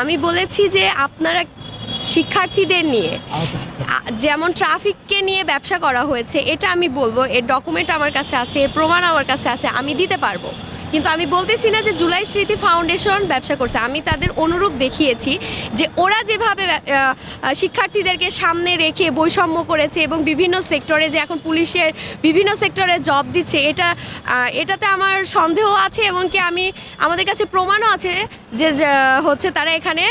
আমি বলেছি যে আপনারা শিক্ষার্থীদের নিয়ে যেমন ট্রাফিককে নিয়ে ব্যবসা করা হয়েছে, এটা আমি বলব, এর ডকুমেন্ট আমার কাছে আছে, এর প্রমাণ আমার কাছে আছে, আমি দিতে পারব। কিন্তু আমি বলতেছি না যে জুলাই স্মৃতি ফাউন্ডেশন ব্যবসা করছে। আমি তাদের অনুরূপ দেখিয়েছি যে ওরা যেভাবে শিক্ষার্থীদেরকে সামনে রেখে বৈষম্য করেছে এবং বিভিন্ন সেক্টরে যে এখন পুলিশের বিভিন্ন সেক্টরে জব দিচ্ছে এটা এটাতে আমার সন্দেহ আছে এবং কি আমি আমাদের কাছে প্রমাণও আছে যে, হচ্ছে তারা এখানে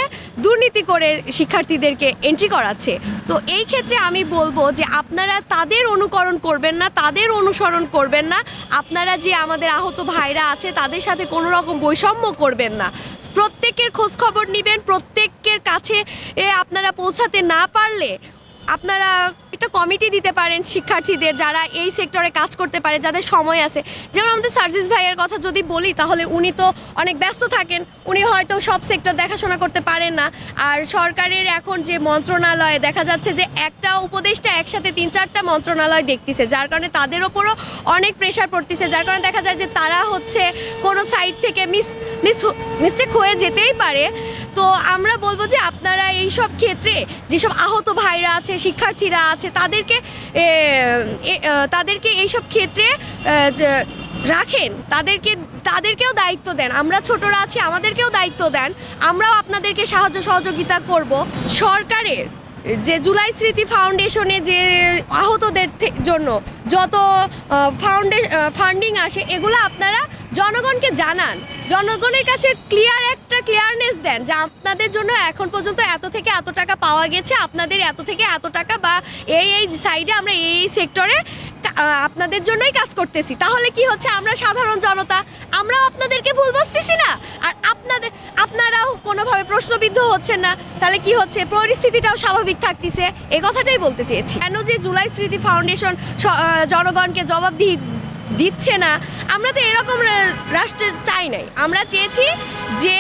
দুর্নীতি করে শিক্ষার্থীদেরকে এন্ট্রি করাচ্ছে। তো এই ক্ষেত্রে আমি বলব যে আপনারা তাদের অনুকরণ করবেন না, তাদের অনুসরণ করবেন না। আপনারা যে আমাদের আহত ভাইরা আছে, তাদের সাথে কোনো রকম বৈষম্য করবেন না। প্রত্যেকের খোঁজখবর নেবেন, প্রত্যেকের কাছে আপনারা পৌঁছাতে না পারলে আপনারা একটা কমিটি দিতে পারেন শিক্ষার্থীদের যারা এই সেক্টরে কাজ করতে পারে, যাদের সময় আছে। যেমন আমাদের সার্জিস ভাইয়ের কথা যদি বলি, তাহলে উনি তো অনেক ব্যস্ত থাকেন, উনি হয়তো সব সেক্টর দেখাশোনা করতে পারেন না। আর সরকারের এখন যে মন্ত্রণালয়ে, দেখা যাচ্ছে যে একটা উপদেশটা একসাথে তিন চারটা মন্ত্রণালয় দেখতেছে, যার কারণে তাদের ওপরও অনেক প্রেশার পড়তেছে। যার কারণে দেখা যায় যে তারা হচ্ছে কোনো সাইড থেকে মিস মিস মিস্টেক হয়ে যেতেই পারে। তো আমরা বলব যে আপনারা এই সব ক্ষেত্রে যেসব আহত ভাইরা আছে শিক্ষার্থীরা আছে, তাদেরকে তাদেরকে এইসব ক্ষেত্রে রাখেন। তাদেরকে, তাদেরকেও দায়িত্ব দেন। আমরা ছোটরা আছি, আমাদেরকেও দায়িত্ব দেন। আমরাও আপনাদেরকে সাহায্য সহযোগিতা করব। সরকারের যে জুলাই স্মৃতি ফাউন্ডেশনে যে আহতদের জন্য যত ফাউন্ডে ফান্ডিং আসে, এগুলো আপনারা জনগণকে জানান। জনগণের কাছে ক্লিয়ার একটা দেন যে আপনাদের জন্য এখন পর্যন্ত এত থেকে এত টাকা পাওয়া গেছে, আপনাদের এত থেকে এত টাকা বা এই এই সাইডে আমরা এই এই সেক্টরে আপনাদের জন্যই কাজ করতেছি। তাহলে কি হচ্ছে? আমরা সাধারণ জনতা, আমরাও আপনাদেরকে ভুল বুঝতেছি না? আর আপনাদের, আপনারাও কোনোভাবে প্রশ্নবিদ্ধ হচ্ছেন না? তাহলে কি হচ্ছে? পরিস্থিতিটাও স্বাভাবিক থাকতেছে। এই কথাটাই বলতে চেয়েছি। কেন যে জুলাই স্মৃতি ফাউন্ডেশন জনগণকে জবাবদিহি দিচ্ছে না, আমরা তো এরকম রা- রাষ্ট্র চাই নাই। আমরা চেয়েছি যে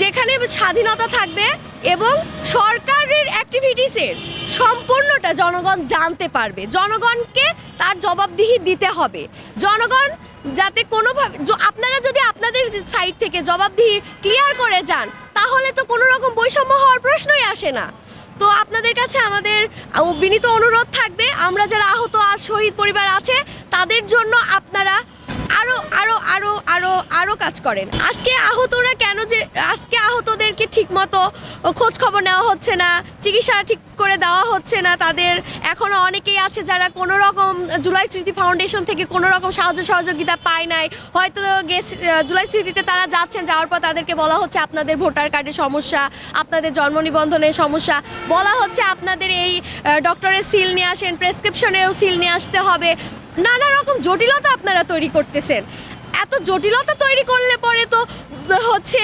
যেখানে স্বাধীনতা থাকবে এবং সরকারের অ্যাক্টিভিটিসের সম্পূর্ণটা জনগণ জানতে পারবে। জনগণকে তার জবাবদিহি দিতে হবে। জনগণ যাতে কোনোভাবে আপনারা যদি আপনাদের সাইড থেকে জবাবদিহি ক্লিয়ার করে যান, তাহলে তো কোনো রকম বৈষম্য হওয়ার প্রশ্নই আসে না। তো আপনাদের কাছে আমাদের বিনীত অনুরোধ থাকবে, আমরা যারা আহত আর শহীদ পরিবার আছে, তাদের জন্য আপনারা আরও আরও আরও আরও আরও কাজ করেন। আজকে আহতরা কেন যে, আজকে আহতদেরকে ঠিকমতো খোঁজ খবর নেওয়া হচ্ছে না, চিকিৎসা ঠিক করে দেওয়া হচ্ছে না, তাদের এখনও অনেকেই আছে যারা কোনো রকম জুলাই স্মৃতি ফাউন্ডেশন থেকে কোনো রকম সাহায্য সহযোগিতা পায় নাই। হয়তো গেছে জুলাই স্মৃতিতে তারা যাচ্ছেন, যাওয়ার পর তাদেরকে বলা হচ্ছে আপনাদের ভোটার কার্ডের সমস্যা, আপনাদের জন্ম নিবন্ধনের সমস্যা। বলা হচ্ছে আপনাদের এই ডক্টরের সিল নিয়ে আসেন প্রেসক্রিপশনেরও সিল নিয়ে আসতে হবে। নানা রকম জটিলতা আপনারা তৈরি করতেছেন। এত জটিলতা তৈরি করলে পরে তো, হচ্ছে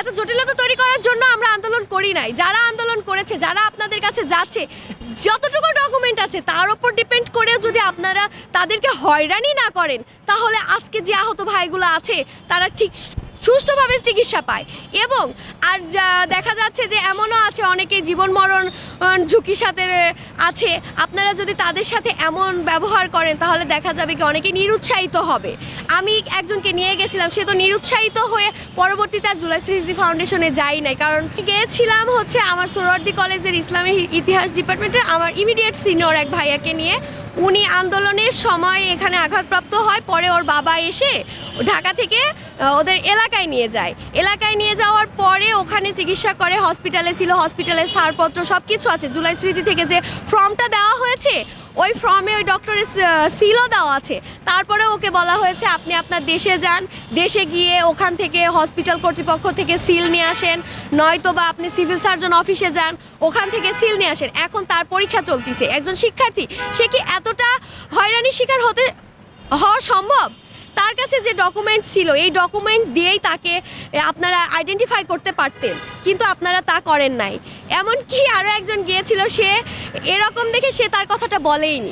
এত জটিলতা তৈরি করার জন্য আমরা আন্দোলন করি নাই। যারা আন্দোলন করেছে, যারা আপনাদের কাছে যাচ্ছে, যতটুকু ডকুমেন্ট আছে, তার উপর ডিপেন্ড করে যদি আপনারা তাদেরকে হয়রানি না করেন, তাহলে আজকে যে আহত ভাইগুলো আছে, তারা ঠিক সুষ্ঠুভাবে চিকিৎসা পায়। এবং আর যা দেখা যাচ্ছে যে এমনও আছে, অনেকে জীবন মরণ ঝুঁকির সাথে আছে। আপনারা যদি তাদের সাথে এমন ব্যবহার করেন, তাহলে দেখা যাবে কি অনেকে নিরুৎসাহিত হবে। আমি একজনকে নিয়ে গেছিলাম, সে তো নিরুৎসাহিত হয়ে পরবর্তীতে আর জুলাই স্মৃতি ফাউন্ডেশনে যাই নাই। কারণ গিয়েছিলাম হচ্ছে আমার সোহরার্দি কলেজের ইসলামী ইতিহাস ডিপার্টমেন্টের আমার ইমিডিয়েট সিনিয়র এক ভাইয়াকে নিয়ে। উনি আন্দোলনের সময় এখানে আঘাতপ্রাপ্ত হয়, পরে ওর বাবা এসে ঢাকা থেকে ওদের এলাকায় নিয়ে যায়। এলাকায় নিয়ে যাওয়ার পরে ওখানে চিকিৎসা করে হসপিটালে ছিল হসপিটালের ছাড়পত্র সব কিছু আছে। জুলাই স্মৃতি থেকে যে ফর্মটা দেওয়া হয়েছে ওই ফর্মে ওই ডক্টরের সিলও দেওয়া আছে। তারপরে ওকে বলা হয়েছে, আপনি আপনার দেশে যান। দেশে গিয়ে ওখান থেকে হসপিটাল কর্তৃপক্ষ থেকে সিল নিয়ে আসেন। নয়তো বা আপনি সিভিল সার্জন অফিসে যান, ওখান থেকে সিল নিয়ে আসেন। এখন তার পরীক্ষা চলতিছে। একজন শিক্ষার্থী, সে কি এতটা হয়রানির শিকার হতে, হওয়া সম্ভব? তার কাছে যে ডকুমেন্ট ছিল, এই ডকুমেন্ট দিয়েই তাকে আপনারা আইডেন্টিফাই করতে পারতেন, কিন্তু আপনারা তা করেন নাই। এমনকি আরও একজন গিয়েছিল, সে এরকম দেখে সে তার কথাটা বলেইনি।